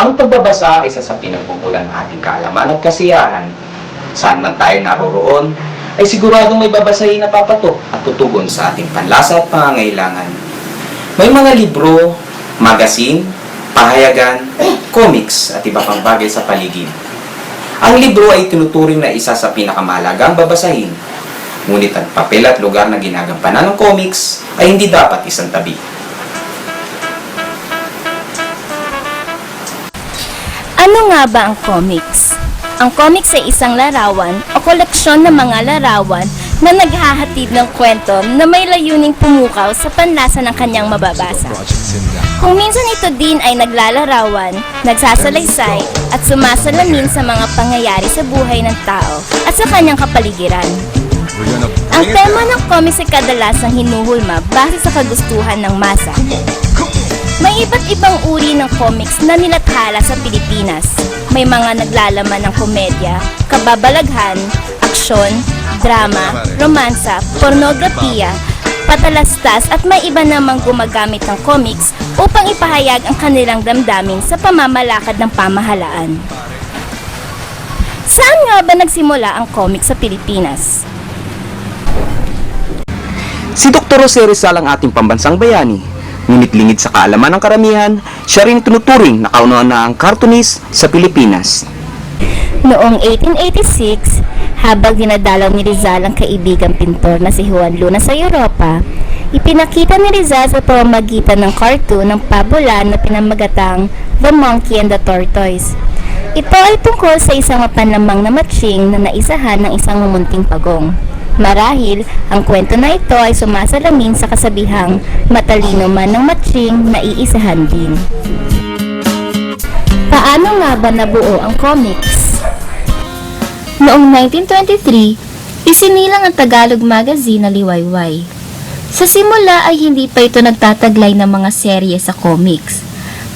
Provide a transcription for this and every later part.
Ang pagbabasa ay isa sa pinagpupulan ng ating kaalaman at kasiyahan. Saan man tayo naroroon, ay siguradong may babasahin na papatok at tutugon sa ating panlasa at pangangailangan. May mga libro, magasin, pahayagan, comics at iba pang bagay sa paligid. Ang libro ay tinuturing na isa sa pinakamahalagang babasahin. Ngunit ang papel at lugar na ginagampanan ng comics ay hindi dapat isang tabi. Nga ba ang comics? Ang comics ay isang larawan o koleksyon ng mga larawan na naghahatid ng kwento na may layuning pumukaw sa panlasa ng kanyang mababasa. Kung minsan ito din ay naglalarawan, nagsasalaysay at sumasalamin sa mga pangyayari sa buhay ng tao at sa kanyang kapaligiran. Ang tema ng comics ay kadalasang hinuhulma base sa kagustuhan ng masa. May iba't ibang uri ng comics na nilathala sa Pilipinas. May mga naglalaman ng komedya, kababalaghan, aksyon, drama, romansa, pornografiya, patalastas at may iba namang gumagamit ng comics upang ipahayag ang kanilang damdamin sa pamamalakad ng pamahalaan. Saan nga ba nagsimula ang comics sa Pilipinas? Si Dr. Jose Rizal ating pambansang bayani. Ngunit lingid sa kaalaman ng karamihan, siya rin tunuturing na kauna-unahang cartoonist sa Pilipinas. Noong 1886, habang dinadalaw ni Rizal ang kaibigang pintor na si Juan Luna sa Europa, ipinakita ni Rizal sa pamamagitan ng cartoon ng pabulan na pinamagatang The Monkey and the Tortoise. Ito ay tungkol sa isang mapanlamang na matching na naisahan ng isang mumunting pagong. Marahil, ang kwento na ito ay sumasalamin sa kasabihang matalino man ng matching na iisahan din. Paano nga ba nabuo ang comics? Noong 1923, isinilang ang Tagalog magazine na Liwayway. Sa simula ay hindi pa ito nagtataglay ng mga serye sa comics.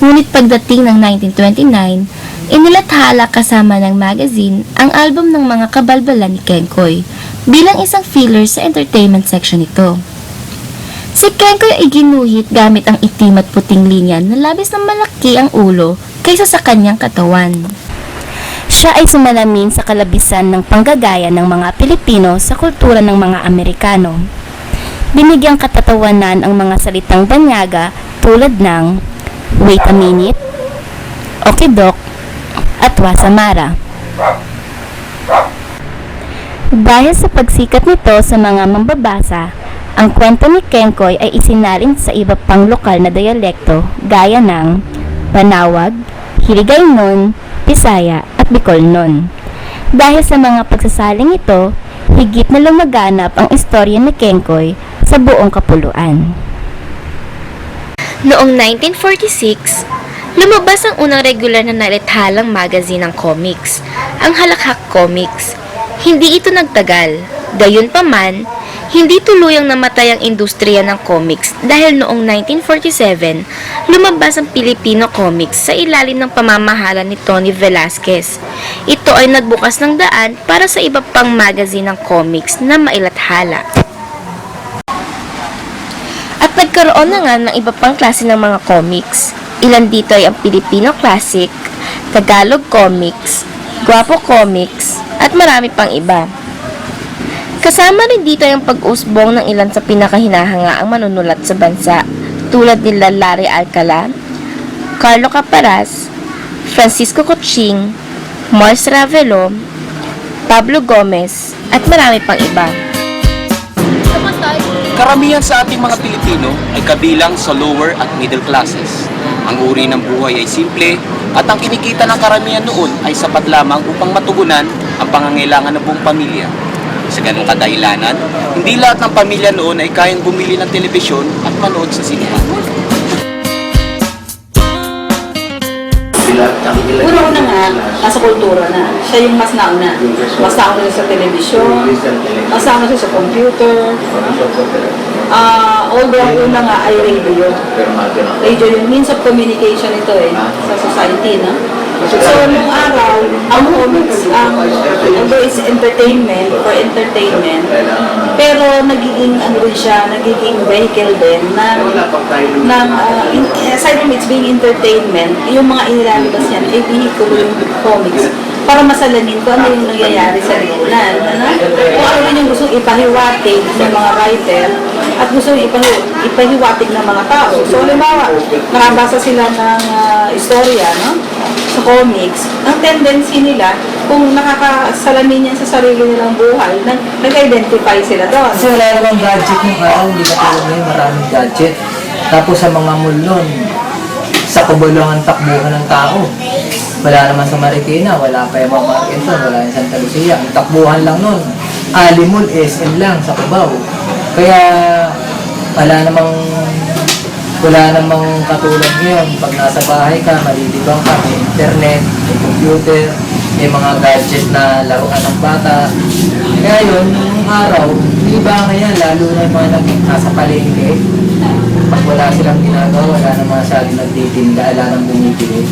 Ngunit pagdating ng 1929, inilathala kasama ng magazine ang album ng mga kabalbalan ni Kenkoy bilang isang filler sa entertainment section nito. Si Kenkoy ay ginuhit gamit ang itim at puting linya na labis na malaki ang ulo kaysa sa kanyang katawan. Siya ay sumalamin sa kalabisan ng panggagaya ng mga Pilipino sa kultura ng mga Amerikano. Binigyang katatawanan ang mga salitang banyaga tulad ng wait a minute, okidok, at wasamara. Dahil sa pagsikat nito sa mga mambabasa, ang kwento ni Kenkoy ay isinalin sa iba pang lokal na dialekto gaya ng Panawag, Hiligaynon, Pisaya at Bicolnon. Dahil sa mga pagsasaling ito, higit na lumaganap ang istorya ni Kenkoy sa buong kapuluan. Noong 1946, lumabas ang unang regular na nalithalang magazine ng comics, ang Halakhak Comics. Hindi ito nagtagal. Gayunpaman, hindi tuluyang namatay ang industriya ng comics dahil noong 1947, lumabas ang Filipino comics sa ilalim ng pamamahala ni Tony Velasquez. Ito ay nagbukas ng daan para sa iba pang magazine ng comics na mailathala. At nagkaroon na nga ng iba pang klase ng mga comics. Ilan dito ay ang Filipino Classic, Tagalog Comics, Guapo Comics, at marami pang iba. Kasama rin dito yung pag-usbong ng ilan sa pinakahinahangaang manunulat sa bansa, tulad nila Larry Alcala, Carlo Caparas, Francisco Coching, Mars Ravelo, Pablo Gomez, at marami pang iba. Karamihan sa ating mga Pilipino ay kabilang sa lower at middle classes. Ang uri ng buhay ay simple at ang kinikita ng karamihan noon ay sapat lamang upang matugunan ang pangangailangan ng buong pamilya. Sa ganong kadahilanan, hindi lahat ng pamilya noon ay kayang bumili ng telebisyon at manood sa sinihan. Una-una nga, nasa kultura na. Siya yung mas nauna. Mas nauna siya sa telebisyon, mas nauna siya sa computer. Ah, although ang una nga ay radio. Radio yung means of communication ito eh, sa society, no? So, nung araw, ang comics, ang although it's entertainment for entertainment, pero nagiging ano rin siya, nagiging vehicle din na ng, uh, in, aside from it's being entertainment, yung mga inilalabas yan ay vehicle yung comics para masalamin kung ano yung nangyayari sa lipunan. Ano? Kung ano rin yung gusto ipahiwatig ng mga writer at gusto ipahi, ipahiwatig ng mga tao. So, halimbawa, nakabasa sila ng ah, istorya, no? sa comics, ang tendency nila, kung nakakasalamin yan sa sarili nilang buhay, nag- nag-identify sila doon. Kasi wala namang gadget ng araw, hindi ka tulad ngayon, maraming gadget. Tapos sa mga nun, sa kubulang ang takbuhan ng tao. Wala naman sa Marikina, wala pa yung mga Marqueton, wala yung Santa Lucia. Ang takbuhan lang nun, Alimol, SM lang, sa Cubao. Kaya wala namang wala namang katulad ngayon. Pag nasa bahay ka, malilibang ka, may internet, may computer, may mga gadget na laruan ng bata. Yun, nung araw, libangan yan, lalo na yung mga nasa palengke. Pag wala silang ginagawa, wala na masyadong nagtitinda, wala nang bumibili.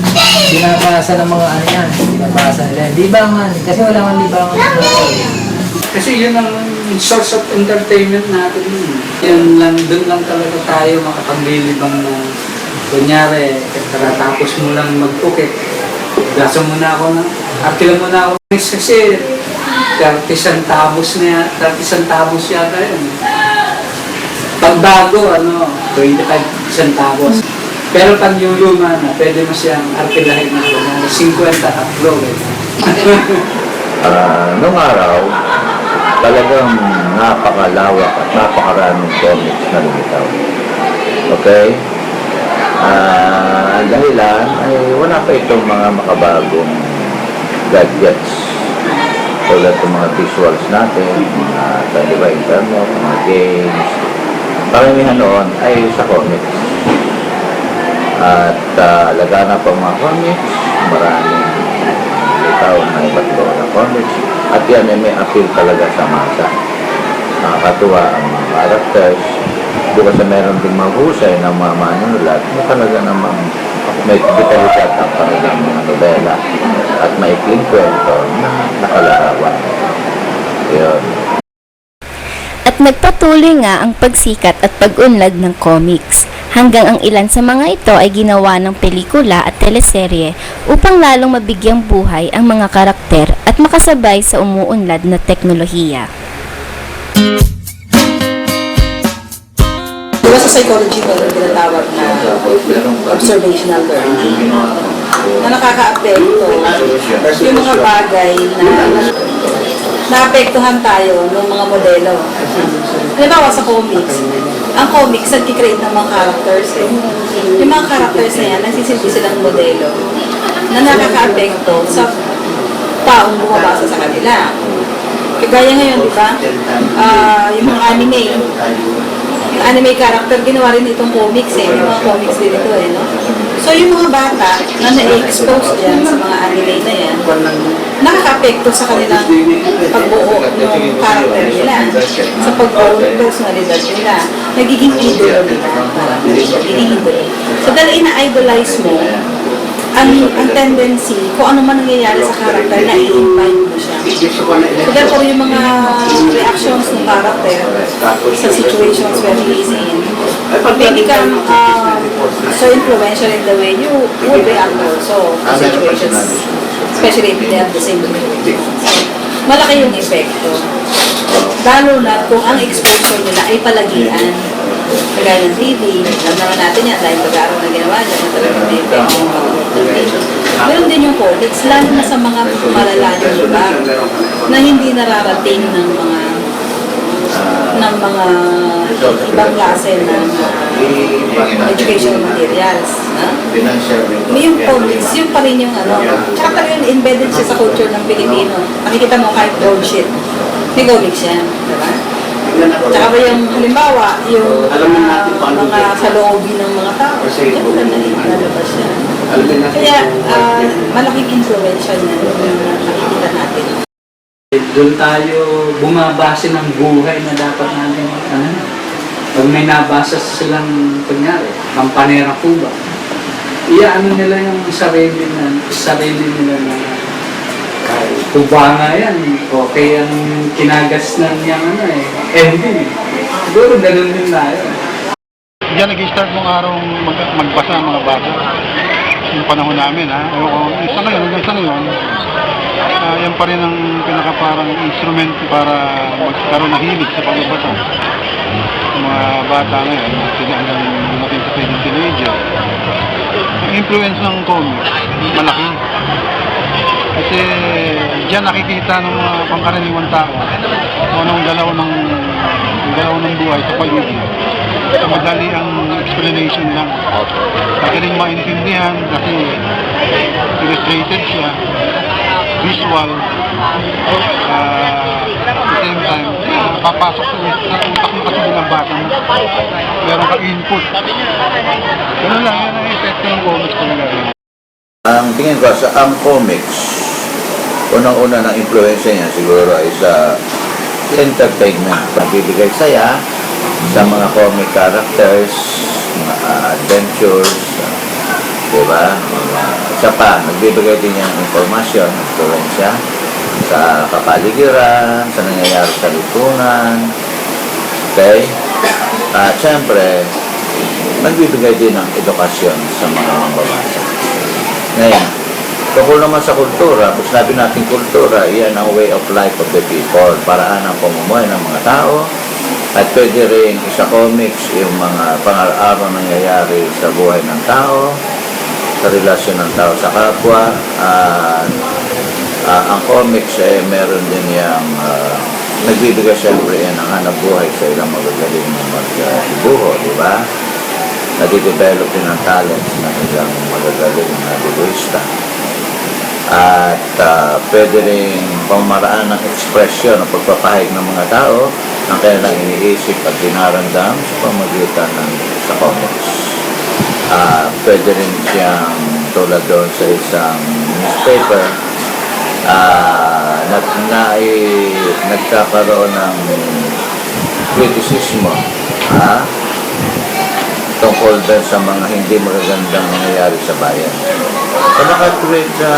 Binabasa ng mga ano yan, binabasa nila. Libangan, kasi wala kang libangan. Kasi yun ang source of entertainment natin. yun. Yan lang, doon lang talaga tayo makapaglilibang na kunyari, katatapos mo lang mag-ukit. Gasa mo na ako na, arkila mo na ako. Kasi 30 centavos na yan, 30 centavos yata yun. Pag bago, ano, 25 centavos. Pero pag yung luma na, pwede mo siyang arkilahin na na 50 upload. Ah, nung araw, talagang napakalawak at napakaraming comics na lumitaw. Okay? Ah, ang dahilan ay wala pa itong mga makabagong gadgets. Tulad ng mga visuals natin, mga di ba, internet, mga games. Paramihan noon ay sa comics. At uh, laganap ang mga comics, maraming tao na iba't na comics. At yan ay may appeal talaga sa masa. Nakakatuwa ang mga characters. Bukas na meron ding mahusay ng mga manunulat na talaga namang may vitalidad ang kanilang mga nobela at maikling kwento na nakalarawan. Yun. At nagpatuloy nga ang pagsikat at pag-unlad ng comics, hanggang ang ilan sa mga ito ay ginawa ng pelikula at teleserye upang lalong mabigyang buhay ang mga karakter at makasabay sa umuunlad na teknolohiya. Di ba sa psychology ko yung tinatawag na observational learning na nakaka-apekto yung mga bagay na naapektuhan tayo ng mga modelo. Halimbawa sa comics, ang comics nagkikreate ng mga characters. Eh. Yung mga characters na yan, nagsisilbi silang modelo na nakaka-apekto sa taong bumabasa sa kanila. Kagaya ngayon, di ba? Ah, yung mga anime, yung anime character, ginawa rin itong comics eh. Yung mga comics din ito eh, no? So, yung mga bata na na-expose dyan sa mga anime na yan, nakaka-apekto sa kanilang pagbuo ng character nila, sa pagbuo ng personalidad nila. Nagiging idolo nila. Nagiging idolo. So, dahil ina-idolize mo, ang, ang tendency, kung ano man nangyayari sa character, na-invite mo siya. So therefore, yung mga reactions ng character sa situations where he is in, may become um, so influential in the way you would react also to situations, especially if they have the same motivations. Malaki yung epekto. Lalo na kung ang exposure nila ay palagian. Kagaya ng TV, alam naman natin yan, dahil pag-aaral na ginawa dyan, na talagang may epekto Meron din yung comics, lalo na sa mga malalayong lugar na hindi nararating ng mga ng mga ibang klase ng uh, educational materials. Na? May yung comics, yun pa rin yung ano. Tsaka talagang embedded siya sa culture ng Pilipino. Nakikita mo kahit old shit. May comics yan. Diba? Tsaka ba yung halimbawa, yung uh, mga sa loobin ng mga tao. Yan na ilalabas yan. Kaya uh, malaking influensya yung nakikita natin. Doon tayo bumabase ng buhay na dapat natin, ano, pag may nabasa silang, kunyari, Kampanera Cuba, iyaano nila yung sarili na, sarili nila na kahit tuba nga yan, okay ang kinagas ng yung ano eh, ending. Siguro ganun din na yun. Diyan nag-start mong araw mag magbasa ang mga bata. Yung panahon namin ha. O, sa ngayon, hanggang sa ngayon, ah, yan pa rin ang pinaka parang instrument para magkaroon ng hilig sa pagbabasa. Yung mga bata ngayon, sila hanggang dumating sa pwedeng teenager. Ang influence ng comics, malaki. Kasi diyan nakikita ng mga pangkaraniwan tao kung anong galaw ng galaw ng buhay sa paligid. Madali ang explanation lang. Magaling maintindihan kasi illustrated siya, visual, uh, at the same time, papasok sa, utak mo kasi bilang bata mo. Meron kang input. Ganun lang, yan ang epekto ng comics talaga. Ang tingin ko sa ang comics, unang-una ng influensya niya siguro ay sa entertainment. Pagbibigay saya sa mga comic characters, mga adventures, di ba? Isa pa, nagbibigay din ng informasyon, influensya sa kapaligiran, sa nangyayari sa lipunan, okay? At syempre, nagbibigay din ng edukasyon sa mga mamabasa. Ngayon, tungkol naman sa kultura, kung sinabi natin kultura, iyan ang way of life of the people, paraan ng pamumuhay ng mga tao, at pwede rin sa comics yung mga pang-araw nangyayari sa buhay ng tao, sa relasyon ng tao sa kapwa, at ah, ang comics eh, meron din yung ah, nagbibigay siyempre yan ng hanap buhay sa ilang magagaling na mag-ibuho, di ba? nadidevelop din ang talents ng ilang magagaling na libuista. At ah, pwede rin pamaraan ng ekspresyon o pagpapahig ng mga tao ang kanilang iniisip at dinaramdam sa pamagitan ng sa comics. Ah, pwede rin siyang tulad doon sa isang newspaper ah na, na, nagkakaroon ng kritisismo ah, tungkol din sa mga hindi magagandang nangyayari sa bayan. So nakatweet na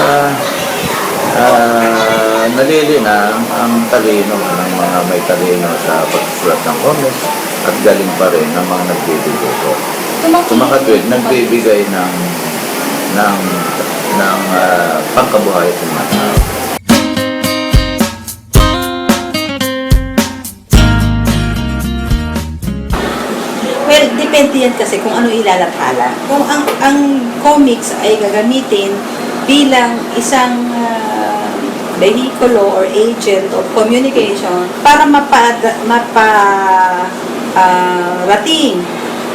uh, nalilinang ang talino ng mga may talino sa pagsusulat ng comics at galing pa rin ng mga nagbibigay ko. Kumakatweet, nagbibigay ng ng ng uh, pangkabuhay sa mga tao. Well, depende yan kasi kung ano ilalathala. Kung ang, ang comics ay gagamitin bilang isang uh, vehikulo or agent of communication para mapa, mapa ah, rating.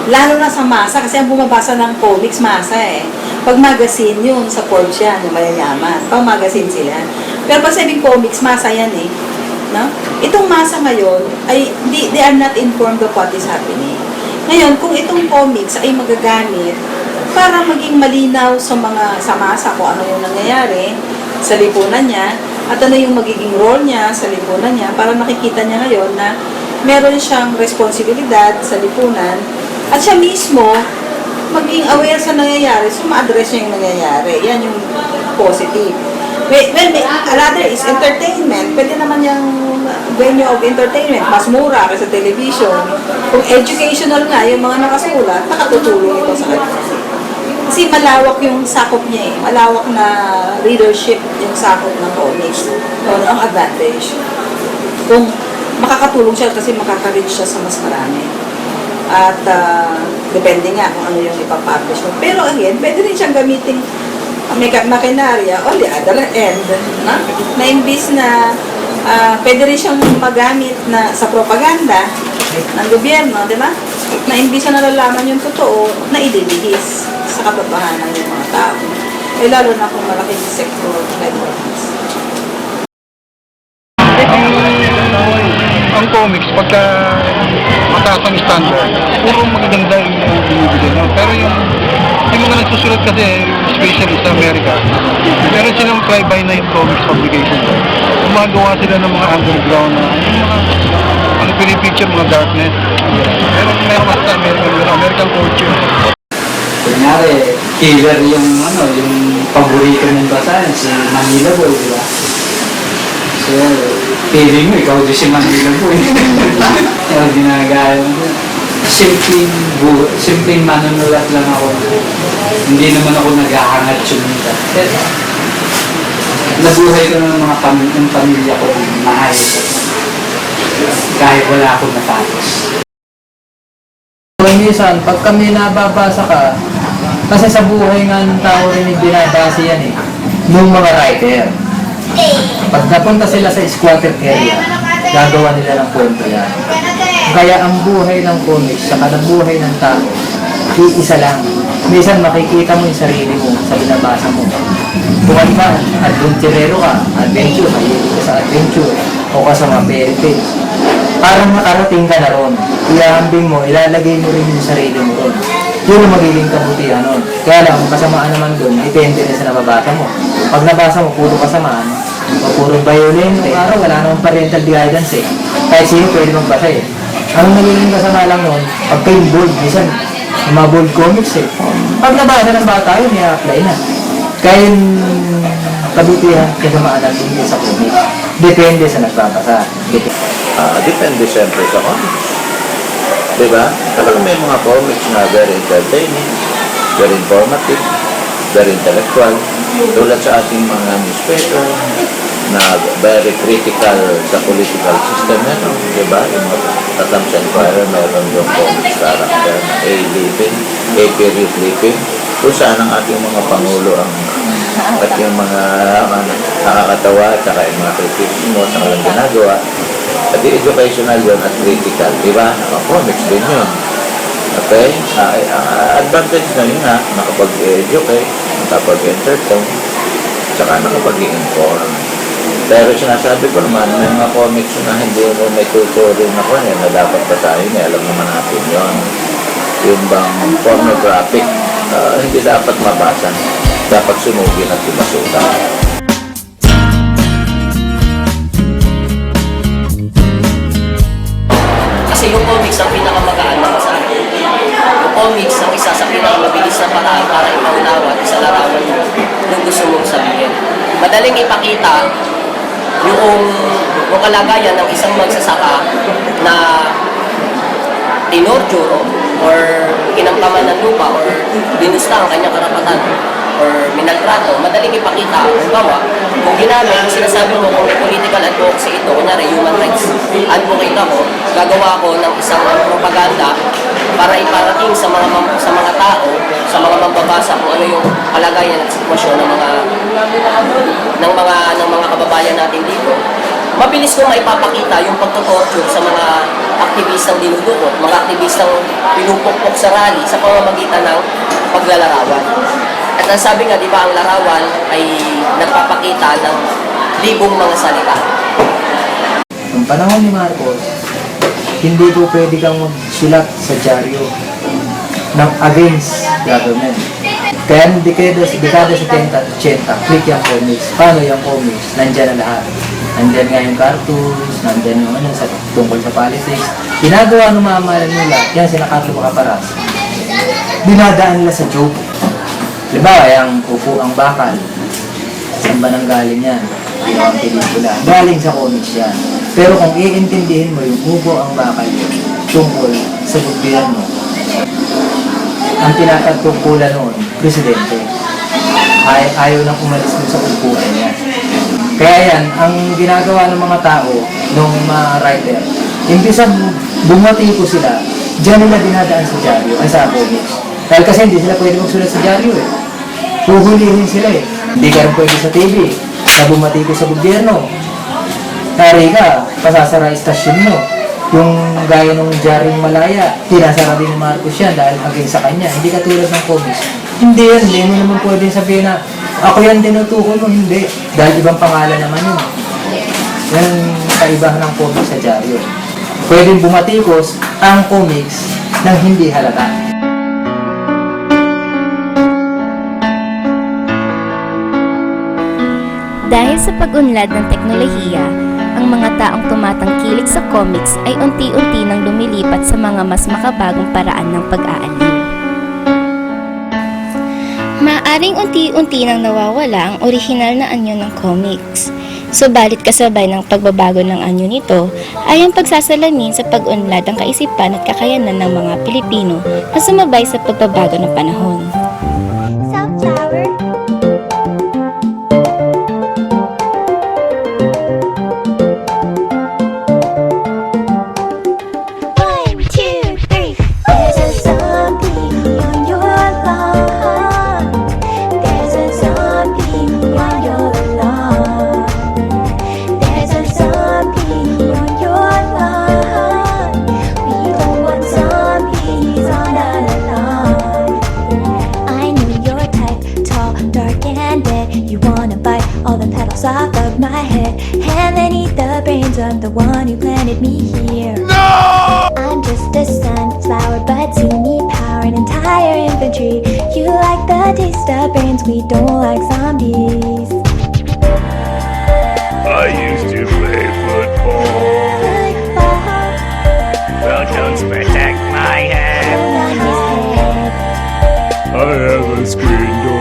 Lalo na sa masa, kasi ang bumabasa ng comics, masa eh. Pag magazine yun, sa Forbes yan, yung mayayaman. Pag magazine sila. Pero pag sabing comics, masa yan eh. No? Itong masa ngayon, ay, they, they are not informed of what is happening. Ngayon, kung itong comics ay magagamit para maging malinaw sa mga sa masa kung ano yung nangyayari sa lipunan niya at ano yung magiging role niya sa lipunan niya para makikita niya ngayon na meron siyang responsibilidad sa lipunan at siya mismo maging aware sa nangyayari so ma-address niya yung nangyayari. Yan yung positive. Well, may, another is entertainment. Pwede naman yung venue of entertainment. Mas mura kaysa television. Kung educational nga, yung mga nakasulat, nakatutulong ito sa kanila. Kasi malawak yung sakop niya eh. Malawak na readership yung sakop ng comics. Yun ang advantage. Kung makakatulong siya kasi makaka-reach siya sa mas marami. At ah, depende nga kung ano yung ipapublish mo. Pero again, pwede rin siyang gamitin meka- makinarya on the other end. Na, na imbis na ah, pwede rin siyang magamit na sa propaganda ng gobyerno, di ba? Na imbis na nalalaman yung totoo, na idilihis sa katotohanan ng mga tao. Eh, lalo na kung malaking sector like this. ang comics, pagka mataas ang standard, puro magaganda yung binibigyan. No? Pero yung, yung mga nagsusulat kasi, especially sa Amerika, meron silang fly-by-night comics publication. Gumagawa sila ng mga underground na, yung mga, ano pinipicture, mga darkness. Meron, meron kasi sa American, American culture. Kunyari, killer yung ano, yung paborito mong basahin, si Manila Boy, di ba? So, feeling mo, ikaw din si Manila Boy. Kaya ginagaya mo. Simpleng, bu simpleng manunulat lang ako. Hindi naman ako naghahangat sumita. Kaya, nabuhay ko ng mga pam ng pamilya ko maayos. Kahit wala akong natapos. Minsan, pag kami nababasa ka, kasi sa buhay nga ng tao rin yung binabasa yan eh, ng mga writer. Pag napunta sila sa squatter area, gagawa nila ng kwento yan. Kaya ang buhay ng comics, saka ng buhay ng tao, iisa lang. Minsan makikita mo yung sarili mo sa binabasa mo. Kung ano ba, adventurero ka, adventure, mahilig ka sa adventure, o ka sa mga fairy. Parang nakarating ka na ron. Iahambing mo, ilalagay mo rin yung sarili mo ron. Yun ang magiging kabutihan nun. Kaya lang, ang kasamaan naman dun, depende rin sa nababasa mo. Pag nabasa mo, puro kasamaan, o puro violent, araw, wala namang parental guidance eh. Kahit sino pwede magbasa eh. Ang nagiging kasama lang nun, pagka yung bold, minsan, mga bold comics eh. Pag nabasa ng bata yun, i-apply na. Kaya yung kabutihan, kasamaan natin sa comics. Depende sa nagbabasa. Depende. Ah, depende siyempre sa comics. Diba? Talagang may mga comics na very entertaining, very informative, very intellectual. Tulad sa ating mga newspaper na very critical sa political system ano, di ba? Yung mga Tatamsa Inquirer, meron yung comics character na A. Living, A. Period Living, kung saan ang ating mga pangulo ang at yung mga nakakatawa at saka yung mga kritismo sa kanilang ginagawa. At yung educational yun at critical, di ba? Comics din yun. Okay? Ah, ang advantage na yun nga, nakapag-educate, nakapag-entertain, saka nakapag-inform. Pero sinasabi ko naman, may mga comics na hindi mo may tuturing na kung na dapat basahin, eh, alam naman natin yun. Yung bang pornographic, ah, hindi dapat mabasa. Dapat sunugin at imasukan. Kasi yung comics ang pinakamagaan para sa akin. Yung comics ang isa sa pinakamabilis na paraan para ipaunawa at sa larawan mo yung gusto mong sabihin. Madaling ipakita yung, yung kalagayan ng isang magsasaka na tinorture or kinamkaman ng lupa or binusta ang kanyang karapatan or minaltrato, madaling ipakita. Halimbawa, kung ginamit, sinasabi mo kung political advocacy ito, kunyari human rights advocate ako, gagawa ko ng isang propaganda para iparating sa mga sa mga tao, sa mga mambabasa kung ano yung kalagayan at sitwasyon ng mga ng mga ng mga kababayan natin dito. Mabilis ko maipapakita yung pagtotorture sa mga aktivistang dinudukot, mga aktivistang pinupukpok sa rally sa pamamagitan ng paglalarawan. At ang sabi nga, di ba, ang larawan ay nagpapakita ng libong mga salita. Noong panahon ni Marcos, hindi po pwede kang magsulat sa dyaryo ng against government. Kaya ng dekada, dekada 70 at 80, click yung comics. Paano yung comics? Nandyan na lahat. Nandyan nga yung cartoons, nandyan yung ano, sa, tungkol sa politics. Ginagawa ng mga mahal nila, yan sila Carlo Macaparas. Dinadaan nila sa joke. Diba, yung upo ang bakal. Saan ba nang galing yan? Ginawang pelikula. Galing sa comics yan. Pero kung iintindihin mo yung upo ang bakal tungkol sa gobyerno, ang tinatagtungkulan noon, presidente. Ay, ayaw nang umalis dun sa upuan niya. Kaya yan, ang ginagawa ng mga tao, ng mga writer, imbis na bumati ko sila, diyan nila dinadaan sa dyaryo, ay sa comics. Dahil kasi hindi sila pwede magsulat sa dyaryo eh. Huhulihin sila eh. Hindi ka rin pwede sa TV, na bumati ko sa gobyerno. Nari ka, pasasara istasyon mo. Yung gaya ng Jaring Malaya, tinasara din ni Marcos yan dahil against sa kanya. Hindi katulad ng comics. Hindi yan, hindi mo naman pwede sabihin na ako yan tinutukoy mo, hindi. Dahil ibang pangalan naman yun. Yan kaibahan ng comics sa dyaryo. Pwedeng bumatikos ang comics ng hindi halata. Dahil sa pag-unlad ng teknolohiya, ang mga taong tumatangkilik sa comics ay unti-unti nang lumilipat sa mga mas makabagong paraan ng pag-aaliw. Maaring unti-unti nang nawawala ang orihinal na anyo ng comics. Subalit kasabay ng pagbabago ng anyo nito ay ang pagsasalamin sa pag-unlad ng kaisipan at kakayanan ng mga Pilipino na sumabay sa pagbabago ng panahon. Brains the one who planted me here. No! I'm just a sunflower, but you need power and entire infantry. You like the taste of brains, we don't like zombies. I used to play football. Football, Well, don't protect my head. on his head, I have a screen door